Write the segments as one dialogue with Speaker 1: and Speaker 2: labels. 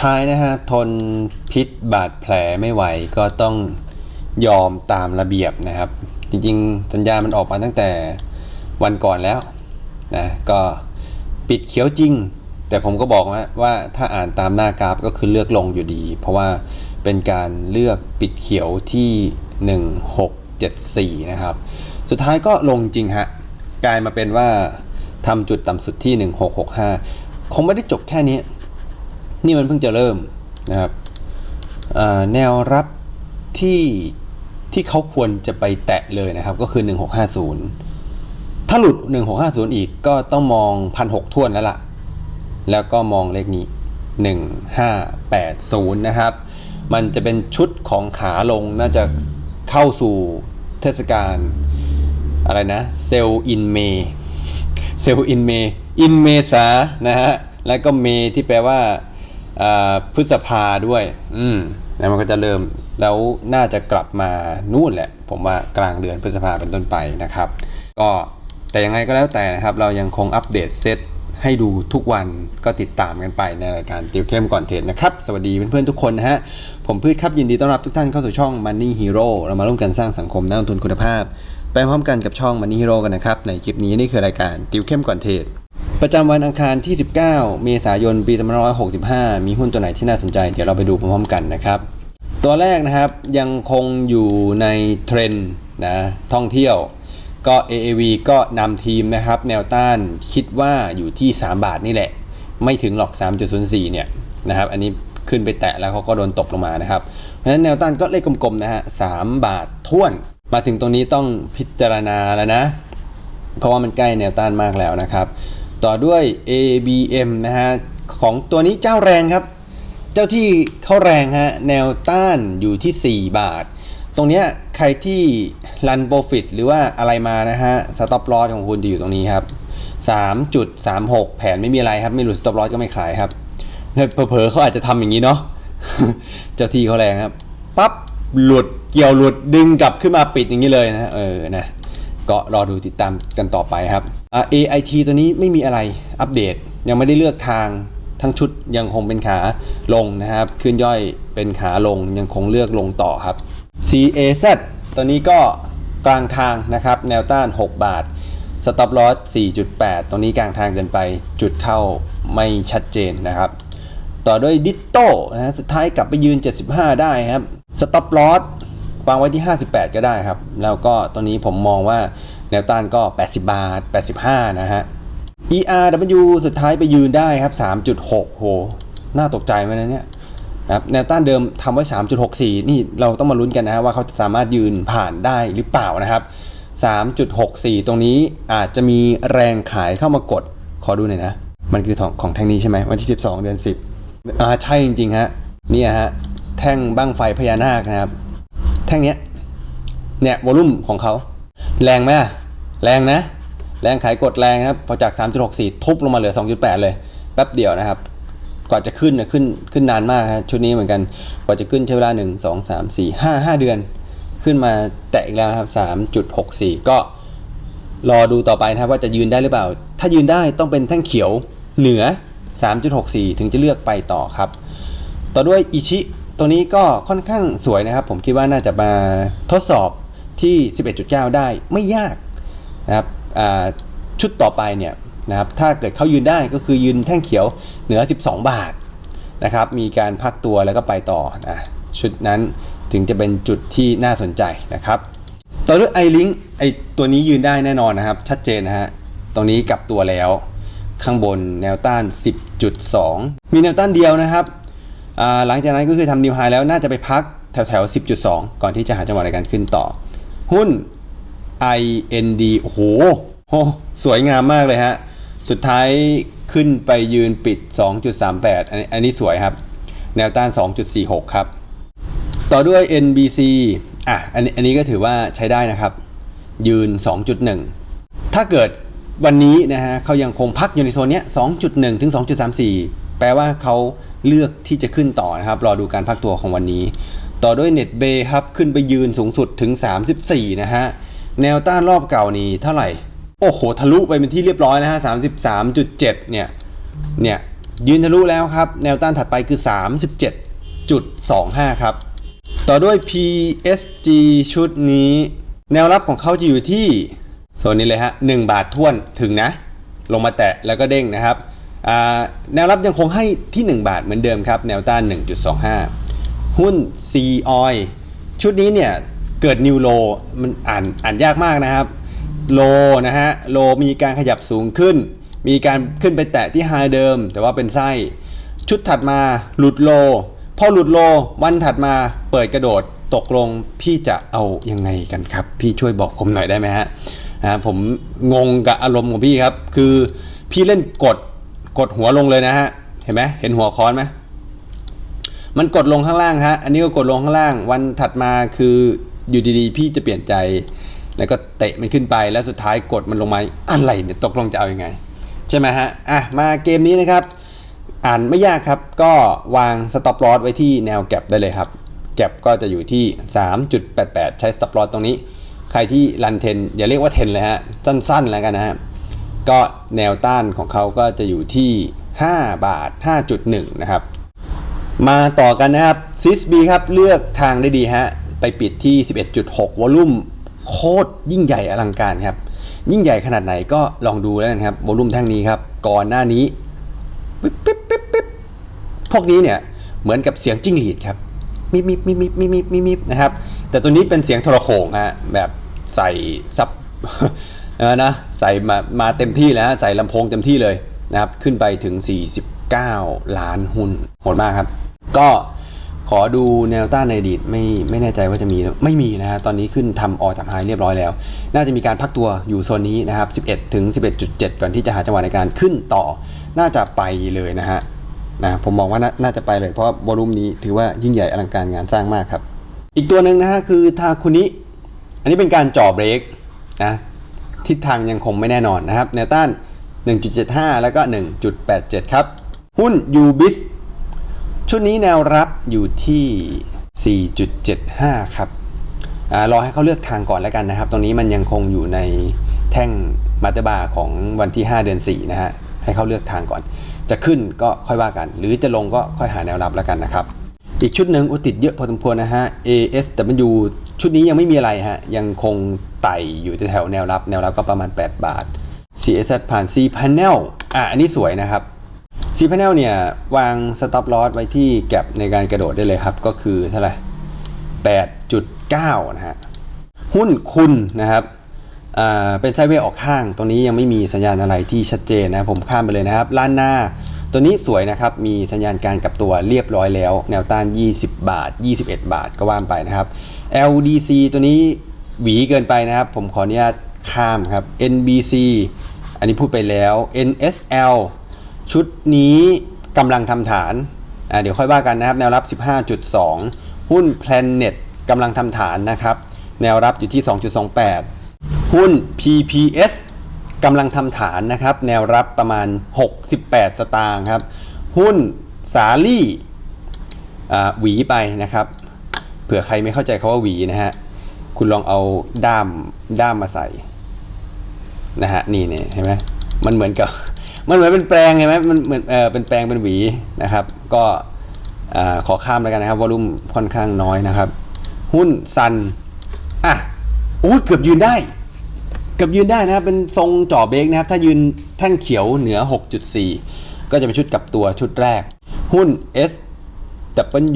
Speaker 1: ท้ายนะฮะ ทนพิษบาดแผลไม่ไหวก็ต้องยอมตามระเบียบนะครับ จริงๆ สัญญามันออกมาตั้งแต่วันก่อนแล้วนะก็ปิดเขียวจริง แต่ผมก็บอกว่าว่าถ้าอ่านตามหน้ากราฟก็คือเลือกลงอยู่ดี เพราะว่าเป็นการเลือกปิดเขียวที่ 1674 นะครับ สุดท้ายก็ลงจริงฮะกลายมาเป็นว่าทำจุดต่ำสุดที่ 1665 คงไม่ได้จบแค่นี้ นี่มันเพิ่งจะเริ่มนะครับแนวรับที่ที่เขาควรจะไปแตะเลยนะครับก็คือ 1650 ถ้าหลุด 1650 อีกก็ต้องมอง1,600ท่วนแล้วล่ะ แล้วก็มองเลขนี้ 1580 นะครับ มันจะเป็นชุดของขาลงน่าจะเข้าสู่เทศกาลอะไรนะเซลอินเมเซลอินเมอินเมษานะฮะ แล้วก็เมที่แปลว่า พฤษภาด้วย อืมแล้วมันก็จะเริ่มแล้วน่าจะกลับมานู่นแหละ ผมว่ากลางเดือนพฤษภาเป็นต้นไปนะครับ ก็แต่ยังไงก็แล้วแต่นะครับ เรายังคงอัปเดตเซตให้ดูทุกวันก็ติดตามกันไปในรายการติวเข้มก่อนเทรดนะครับ สวัสดีเพื่อนๆทุกคนนะฮะ ผมพืชครับยินดีต้อนรับทุกท่านเข้าสู่ช่อง Money Hero เรามาร่วมกันสร้างสังคมนักลงทุนคุณภาพ ไปพร้อมกันกับช่อง Money Hero กันนะครับ ในคลิปนี้นี่คือรายการติวเข้มก่อนเทรด ประจำวันอังคารที่ 19 เมษายน ปี 2565 มีหุ้นตัวไหนที่น่าสนใจ เดี๋ยวเราไปดูพร้อมๆกันนะครับ ตัวแรกนะครับยังคงอยู่ในเทรนด์นะท่องเที่ยว ก็ AAV ก็นำทีมนะครับ แนวต้านคิดว่าอยู่ที่ 3 บาทนี่แหละ ไม่ถึงหรอก 3.04 เนี่ยนะครับ อันนี้ขึ้นไปแตะแล้วเขาก็โดนตกลงมานะครับ เพราะฉะนั้นแนวต้านก็เลขกลมๆนะฮะ3บาทท้วน มาถึงตรงนี้ต้องพิจารณาแล้วนะ เพราะว่ามันใกล้แนวต้านมากแล้วนะครับ ต่อด้วย ABM นะฮะ ของตัวนี้เจ้าแรงครับ เจ้าที่เข้าแรงฮะ แนวต้านอยู่ที่ 4 บาท ตรงเนี้ยใครที่รันโปรฟิตหรือว่าอะไรมานะฮะ สต็อปลอสของคุณจะอยู่ตรงนี้ครับ 3.36 แผนไม่มีอะไรครับ ไม่หลุดสต็อปลอสก็ไม่ขายครับเผลอๆเขาอาจจะทำอย่างนี้เนาะ เจ้าที่เขาแรงครับ ปั๊บ หลุด เกี่ยวหลุด ดึงกลับขึ้นมาปิดอย่างนี้เลยนะ เออ นะ ก็รอดูติดตามกันต่อไปครับ AIT ตัวนี้ไม่มีอะไรอัปเดต ยังไม่ได้เลือกทางทั้งชุดยังคงเป็นขาลงนะครับขึ้นย่อยเป็นขาลงยังคงเลือกลงต่อครับ CAZ ตัวนี้ก็กลางทางนะครับ แนวต้าน 6 บาทสต็อปลอส4.8 ตรงนี้กลางทางเกินไปจุดเข้าไม่ชัดเจนนะครับ ต่อด้วยดิตโต้นะสุดท้ายกลับไปยืน 75 ได้ครับสต็อปลอสวางไว้ที่ 58 ก็ได้ครับ แล้วก็ตรงนี้ผมมองว่า แนวต้านก็ 80 บาท 85 นะฮะ ERW สุดท้ายไปยืนได้ครับ 3.6 โห น่าตกใจไหมนะเนี่ยนะครับแนวต้านเดิมทำไว้ 3.64 นี่เราต้องมาลุ้นกันนะฮะว่าเขาจะสามารถยืนผ่านได้หรือเปล่านะครับ 3.64 ตรงนี้อาจจะมีแรงขายเข้ามากด ขอดูหน่อยนะ มันคือของของแท่งนี้ใช่ไหมวันที่ 12 เดือน 10 อ่าใช่จริงๆฮะ เนี่ยฮะ แท่งบั้งไฟพญานาคนะครับ แท่งเนี้ย เนี่ยวอลุ่มของเขา แรงไหมแรงนะ แรงขายกดแรงนะครับ พอจาก 3.64 ทุบลงมาเหลือ 2.8 เลย แป๊บเดียวนะครับ กว่าจะขึ้นเนี่ยขึ้นขึ้นนานมากฮะชุดนี้เหมือนกัน กว่าจะขึ้นใช้เวลา 1 2 3 4 5 5 เดือน ขึ้นมาแตะอีกแล้วครับ 3.64 ก็รอดูต่อไปนะครับว่าจะยืนได้หรือเปล่า ถ้ายืนได้ต้องเป็นแท่งเขียวเหนือ 3.64 ถึงจะเลือกไปต่อครับ ต่อด้วยอิชิตัวนี้ก็ค่อนข้างสวยนะครับ ผมคิดว่าน่าจะมาทดสอบ ที่ 11.9 ได้ไม่ยากนะครับชุดต่อไปเนี่ยนะครับถ้าเกิดเขายืนได้ก็คือยืนแท่งเขียวเหนือ 12 บาทนะครับมีการพักตัวแล้วก็ไปต่อนะชุดนั้นถึงจะเป็นจุดที่น่าสนใจนะครับต่อด้วย iLink ไอตัวนี้ยืนได้แน่นอนนะครับ ชัดเจนนะฮะตรงนี้กลับตัวแล้วข้างบนแนวต้าน 10.2 มีแนวต้านเดียวนะครับหลังจากนั้นก็คือทำนิวไฮแล้วน่าจะไปพักแถวแถวๆ10.2 ก่อนที่จะหาจังหวะในการขึ้นต่อ หุ้น IND โอ้โหโหสวยงามมากเลยฮะ สุดท้ายขึ้นไปยืนปิด 2.38 อันนี้อันนี้สวยครับ แนวต้าน 2.46 ครับ ต่อด้วย NBC อะอันนี้อันนี้ก็ถือว่าใช้ได้นะครับ ยืน 2.1 ถ้าเกิดวันนี้นะฮะเขายังคงพักอยู่ในโซนเนี้ย 2.1 ถึง 2.34 แปลว่าเขาเลือกที่จะขึ้นต่อนะครับ รอดูการพักตัวของวันนี้ ต่อด้วย Net b a y ครับขึ้นไปยืนสูงสุดถึง 34 นะฮะ แนวต้านรอบเก่านี้เท่าไหร่ โอ้โห ทะลุไปเป็นที่เรียบร้อยนะฮะ 33.7 เนี่ย เนี่ย ยืนทะลุแล้วครับ แนวต้านถัดไปคือ 37.25 ครับ ต่อด้วย PSG ชุดนี้ แนวรับของเขาจะอยู่ที่โซนนี้เลยฮะ 1 บาทท่วนถึงนะ ลงมาแตะแล้วก็เด้งนะครับ แนวรับยังคงให้ที่ 1 บาทเหมือนเดิมครับ แนวต้าน 1.25 หุ้น C Oil ชุดนี้เนี่ยเกิดนิวโลมันอ่านอ่านยากมากนะครับโลนะฮะโลมีการขยับสูงขึ้น มีการขึ้นไปแตะที่ไฮเดิม แต่ว่าเป็นไส้ ชุดถัดมาหลุดโลพอหลุดโลวันถัดมาเปิดกระโดดตกลงพี่จะเอายังไงกันครับ พี่ช่วยบอกผมหน่อยได้ไหมฮะอ่าผมงงกับอารมณ์ของพี่ครับ คือพี่เล่นกดกดหัวลงเลยนะฮะเห็นไหมเห็นหัวค้อนไหม มันกดลงข้างล่างฮะ อันนี้ก็กดลงข้างล่าง วันถัดมาคืออยู่ดีๆ พี่จะเปลี่ยนใจ แล้วก็เตะมันขึ้นไปแล้วสุดท้ายกดมันลงมาอะไรเนี่ยตกลงจะเอาอยัางไง ใช่ไหมฮะ อะ มาเกมนี้นะครับ อ่านไม่ยากครับ ก็วาง stop loss ไว้ที่แนวแก็บได้เลยครับแก็บก็จะอยู่ที่ 3.88 ใช้ stop loss ตรงนี้ ใครที่รันเทนอย่าเรียกว่าเทนเลยฮะ สั้นๆแล้วกันนะฮะก็แนวต้านของเขาก็จะอยู่ที่ 5 บาท 5.1 นะครับ มาต่อกันนะครับซิสบีครับเลือกทางได้ดีฮะ ไปปิดที่ 11.6 วอลลุ่มโคตรยิ่งใหญ่อลังการครับ ยิ่งใหญ่ขนาดไหนก็ลองดูแล้วกันครับ วอลลุ่มแท่งนี้ครับ ก่อนหน้านี้ปิ๊บปิ๊บปิ๊บปิ๊บพวกนี้เนี่ยเหมือนกับเสียงจิ้งหรีดครับมิบมิบมิบมิบมิบมิบมิบมิบนะครับ แต่ตัวนี้เป็นเสียงโทรโขงฮะแบบใส่ซับนะใส่มามาเต็มที่แล้วฮะใส่ลำโพงเต็มที่เลยนะครับ ขึ้นไปถึง 49 ล้านหุ้นโหดมากครับ ก็ขอดูแนวต้านในอดีตไม่ไม่แน่ใจว่าจะมีไม่มีนะฮะตอนนี้ขึ้นทำออทำไฮเรียบร้อยแล้ว น่าจะมีการพักตัวอยู่โซนนี้นะครับ 11 ถึง 11.7 ก่อนที่จะหาจังหวะในการขึ้นต่อ น่าจะไปเลยนะฮะนะผมมองว่าน,น่าจะไปเลยเพราะวอลุ่มนี้ถือว่ายิ่งใหญ่อลังการงานสร้างมากครับ อีกตัวหนึ่งนะฮะคือทาคุนิอันนี้เป็นการจ่อเบรกนะทิศทางยังคงไม่แน่นอนนะครับแนวต้าน 1.75 แล้วก็ 1.87 ครับ หุ้น UBIS ชุดนี้แนวรับอยู่ที่ 4.75 ครับอรอให้เขาเลือกทางก่อนแล้วกันนะครับ ตรงนี้มันยังคงอยู่ในแท่งมาเตอร์บาร์ของวันที่ 5 เดือน 4 นะฮะ ให้เขาเลือกทางก่อน จะขึ้นก็ค่อยว่ากัน หรือจะลงก็ค่อยหาแนวรับแล้วกันนะครับ อีกชุดหนึ่งอุติดเยอะพอสมควรนะฮะ ASW ชุดนี้ยังไม่มีอะไรฮะ ยังคงไต่อยู่แถวแนวรับ แนวรับก็ประมาณ 8 บาท CSS ผ่าน C panel อะ อันนี้สวยนะครับ C panel เนี่ย วาง stop loss ไว้ที่แก็บในการกระโดดได้เลยครับ ก็คือเท่าไหร่8.9 นะฮะ หุ้นคุณนะครับเป็นไซด์เวย์ออกข้าง ตรงนี้ยังไม่มีสัญญาณอะไรที่ชัดเจนนะ ผมข้ามไปเลยนะครับล้านหน้า ตัวนี้สวยนะครับ มีสัญญาณการกลับตัวเรียบร้อยแล้ว แนวต้าน 20 บาท 21 บาทก็ว่านไปนะครับ LDC ตัวนี้หวีเกินไปนะครับ ผมขออนุญาตข้ามครับ NBC อันนี้พูดไปแล้ว NSL ชุดนี้กำลังทำฐานเดี๋ยวค่อยว่ากันนะครับ แนวรับ 15.2 หุ้น Planet กำลังทำฐานนะครับ แนวรับอยู่ที่ 2.28 หุ้น PPS กำลังทำฐานนะครับ แนวรับประมาณ 68 สตางค์ครับ หุ้นสาลี่หวีไปนะครับ เผื่อใครไม่เข้าใจคาว่าหวีนะฮะ คุณลองเอาด้ามด้ามมาใส่นะฮะนี่เนี่ยเห็นไหมมันเหมือนกับ มันเหมือนเป็นแปลงเห็นไหมมันเหมือนเออเป็นแปลงเป็นหวีนะครับ ก็ขอข้ามแล้วกันนะครับวอลุ่มค่อนข้างน้อยนะครับ หุ้นซันอะอู้เกือบยืนได้ เกือบยืนได้นะครับ เป็นทรงจ่อเบรกนะครับ ถ้ายืนแท่งเขียวเหนือ 6.4 ก็จะเป็นชุดกับตัวชุดแรก หุ้น S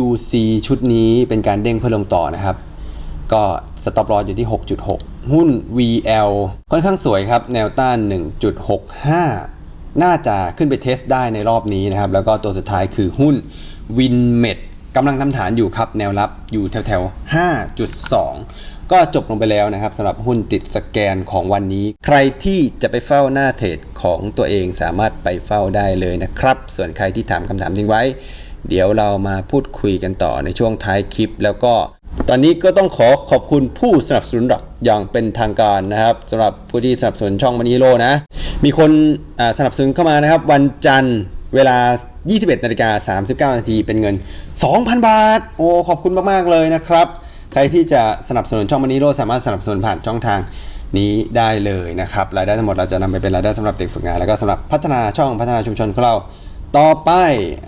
Speaker 1: WC ชุดนี้เป็นการเด้งเพื่อลงต่อนะครับ ก็สต็อปลอสอยู่ที่ 6.6 หุ้น VL ค่อนข้างสวยครับ แนวต้าน 1.65 น่าจะขึ้นไปเทสได้ในรอบนี้นะครับ แล้วก็ตัวสุดท้ายคือหุ้น WinMed กำลังทำฐานอยู่ครับ แนวรับอยู่แถวๆ5.2 ก็จบลงไปแล้วนะครับสำหรับหุ้นติดสแกนของวันนี้ ใครที่จะไปเฝ้าหน้าเทรดของตัวเองสามารถไปเฝ้าได้เลยนะครับ ส่วนใครที่ถามคำถามทิ้งไว้ เดี๋ยวเรามาพูดคุยกันต่อในช่วงท้ายคลิป แล้วก็ ตอนนี้ก็ต้องขอขอบคุณผู้สนับสนุนหลักอย่างเป็นทางการนะครับสำหรับผู้ที่สนับสนุนช่องมันฮีโร่นะ มีคนสนับสนุนเข้ามานะครับ วันจันทร์เวลา 21นาฬิกา39 นาทีเป็นเงิน 2,000 บาท โอ้ ขอบคุณมาก ๆ เลยนะครับ ใครที่จะสนับสนุนช่องมันฮีโร่สามารถสนับสนุนผ่านช่องทางนี้ได้เลยนะครับรายได้ทั้งหมดเราจะนำไปเป็นรายได้สำหรับเด็กฝึกงาน แล้วก็สำหรับพัฒนาช่องพัฒนาชุมชนของเราต่อไป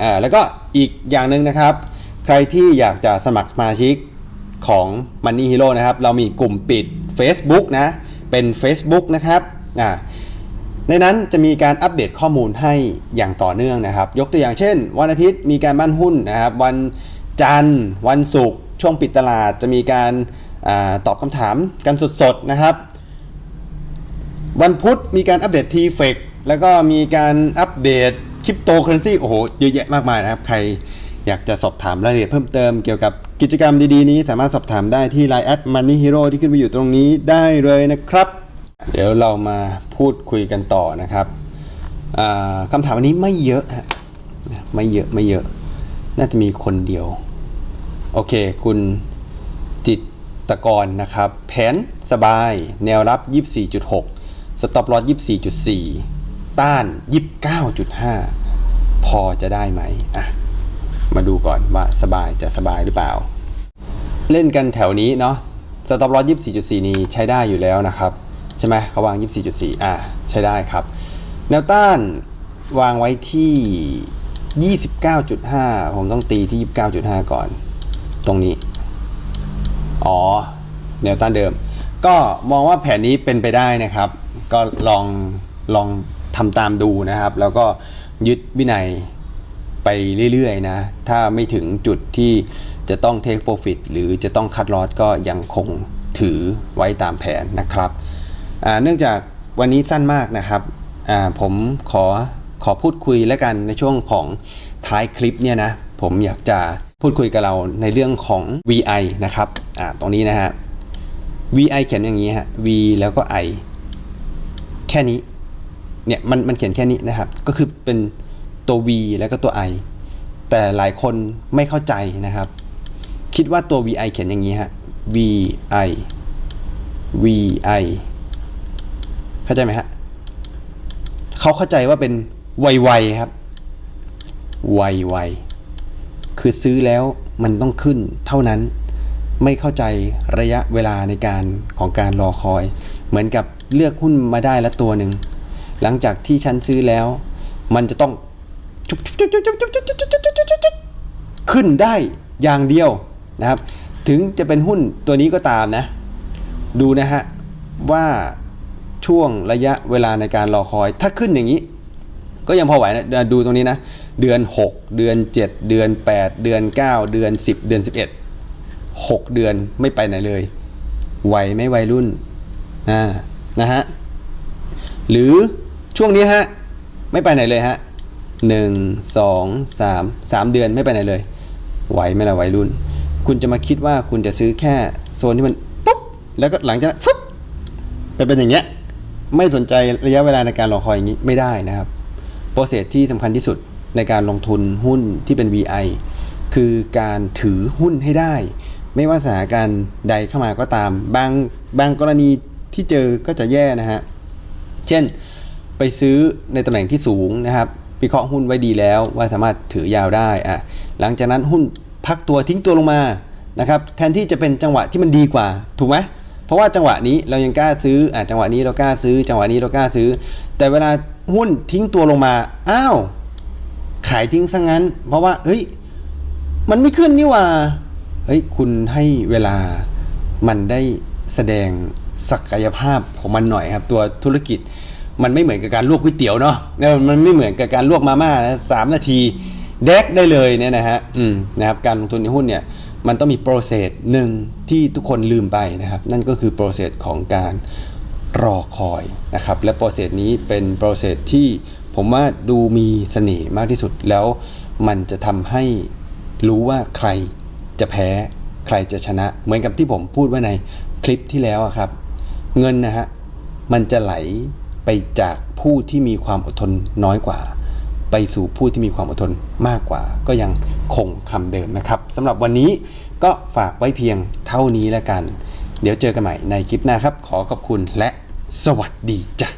Speaker 1: อ่าแล้วก็อีกอย่างหนึ่งนะครับ ใครที่อยากจะสมัครสมาชิก ของ Money Hero นะครับ เรามีกลุ่มปิด Facebook นะ เป็น Facebook นะครับอ่าในนั้นจะมีการอัปเดตข้อมูลให้อย่างต่อเนื่องนะครับ ยกตัวอย่างเช่น วันอาทิตย์มีการบ้านหุ้นนะครับ วันจันทร์ วันศุกร์ช่วงปิดตลาดจะมีการอาตอบคำถามกันสดๆนะครับ วันพุธมีการอัปเดตทีเฟกแล้วก็มีการอัปเดตคริปโตเคอเรนซีโอ้โหเยอะแยะมากมายนะครับ ใคร อยากจะสอบถามรายละเอียดเพิ่มเติมเกี่ยวกับกิจกรรมดีๆนี้สามารถสอบถามได้ที่ Line แอด Money Hero ที่ขึ้นไปอยู่ตรงนี้ได้เลยนะครับ เดี๋ยวเรามาพูดคุยกันต่อนะครับคำถามวันนี้ไม่เยอะฮะไม่เยอะไม่เยอะ น่าจะมีคนเดียว โอเค คุณจิตตะกรนะครับ แผนสบาย แนวรับ 24.6 สต็อปลอส24.4 ต้าน 29.5 พอจะได้ไหมอะ มาดูก่อนว่าสบายจะสบายหรือเปล่า เล่นกันแถวนี้เนาะสต็อปลอส24.4นี้ใช้ได้อยู่แล้วนะครับ ใช่ไหมเขาวาง24.4อะใช้ได้ครับ แนวต้านวางไว้ที่ 29.5 ผมต้องตีที่ 29.5 ก่อน ตรงนี้ อ๋อ แนวต้านเดิม ก็มองว่าแผนนี้เป็นไปได้นะครับ ก็ลองลองทำตามดูนะครับ แล้วก็ยึดวินัย ไปเรื่อยๆนะ ถ้าไม่ถึงจุดที่จะต้อง take profit หรือจะต้องคัดลอสก็ยังคงถือไว้ตามแผนนะครับเนื่องจากวันนี้สั้นมากนะครับผมขอขอพูดคุยแล้วกันในช่วงของท้ายคลิปเนี่ยนะ ผมอยากจะพูดคุยกับเราในเรื่องของ VI นะครับตรงนี้นะฮะ VI เขียนอย่างนี้ฮะ V แล้วก็ I แค่นี้เนี่ยมันมันเขียนแค่นี้นะครับ ก็คือเป็น ตัว V แล้วก็ตัว I แต่หลายคนไม่เข้าใจนะครับ คิดว่าตัว VI เขียนอย่างนี้ฮะ VI VI เข้าใจไหมฮะเขาเข้าใจว่าเป็นไวๆครับไวๆคือซื้อแล้วมันต้องขึ้นเท่านั้นไม่เข้าใจระยะเวลาในการของการรอคอย เหมือนกับเลือกหุ้นมาได้ล้วตัวหนึ่ง หลังจากที่ฉันซื้อแล้ว มันจะต้อง จุบจุบจุบจุบจุบจุบจุบจุบจุบจุบจุบจุบขึ้นได้อย่างเดียวนะครับ ถึงจะเป็นหุ้นตัวนี้ก็ตามนะ ดูนะฮะ ว่าช่วงระยะเวลาในการรอคอย ถ้าขึ้นอย่างนี้ ก็ยังพอไหวนะดูตรงนี้นะ เดือน 6 เดือน 7 เดือน 8 เดือน 9 เดือน 10 เดือน 11 6 เดือนไม่ไปไหนเลยไหวไม่วัยรุ่นนะนะฮะหรือช่วงนี้ฮะไม่ไปไหนเลยฮะ หนึ่งสองสามสามเดือนไม่ไปไหนเลย ไหวไหมล่ะวัยรุ่น คุณจะมาคิดว่าคุณจะซื้อแค่โซนที่มันปุ๊บแล้วก็หลังจากนั้นฟึบไปเป็นอย่างเงี้ยไม่สนใจระยะเวลาในการรอคอยอย่างนี้ไม่ได้นะครับโปรเซสที่สำคัญที่สุดในการลงทุนหุ้นที่เป็น VI คือการถือหุ้นให้ได้ ไม่ว่าสถานการณ์ใดเข้ามาก็ตาม บางบางกรณีที่เจอก็จะแย่นะฮะ เช่นไปซื้อในตำแหน่งที่สูงนะครับ วิเคราะห์หุ้นไว้ดีแล้วว่าสามารถถือยาวได้อะหลังจากนั้นหุ้นพักตัวทิ้งตัวลงมานะครับแทนที่จะเป็นจังหวะที่มันดีกว่าถูกไหมเพราะว่าจังหวะนี้เรายังกล้าซื้ออะจังหวะนี้เรากล้าซื้อ จังหวะนี้เรากล้าซื้อ แต่เวลาหุ้นทิ้งตัวลงมาอ้าวขายทิ้งซะงั้น เพราะว่าเฮ้ยมันไม่ขึ้นนี่ว่าเฮ้ยคุณให้เวลามันได้แสดงศักยภาพของมันหน่อยครับ ตัวธุรกิจ มันไม่เหมือนกับการลวกก๋วยเตี๋ยวเนาะเนี่ยมันไม่เหมือนกับการลวกมาม่านะสามนาทีเด็กได้เลยเนี่ยนะฮะอืมนะครับการลงทุนในหุ้นเนี่ยมันต้องมีโปรเซสหนึ่งที่ทุกคนลืมไปนะครับ นั่นก็คือโปรเซสของการรอคอยนะครับ และโปรเซสนี้เป็นโปรเซสที่ผมว่าดูมีเสน่ห์มากที่สุดแล้ว มันจะทำให้รู้ว่าใครจะแพ้ใครจะชนะ เหมือนกับที่ผมพูดไว้ในคลิปที่แล้วอะครับ เงินนะฮะมันจะไหล ไปจากผู้ที่มีความอดทนน้อยกว่า ไปสู่ผู้ที่มีความอดทนมากกว่า ก็ยังคงคำเดิมนะครับสำหรับวันนี้ก็ฝากไว้เพียงเท่านี้แล้วกัน เดี๋ยวเจอกันใหม่ในคลิปหน้าครับ ขอขอบคุณและสวัสดีจ้ะ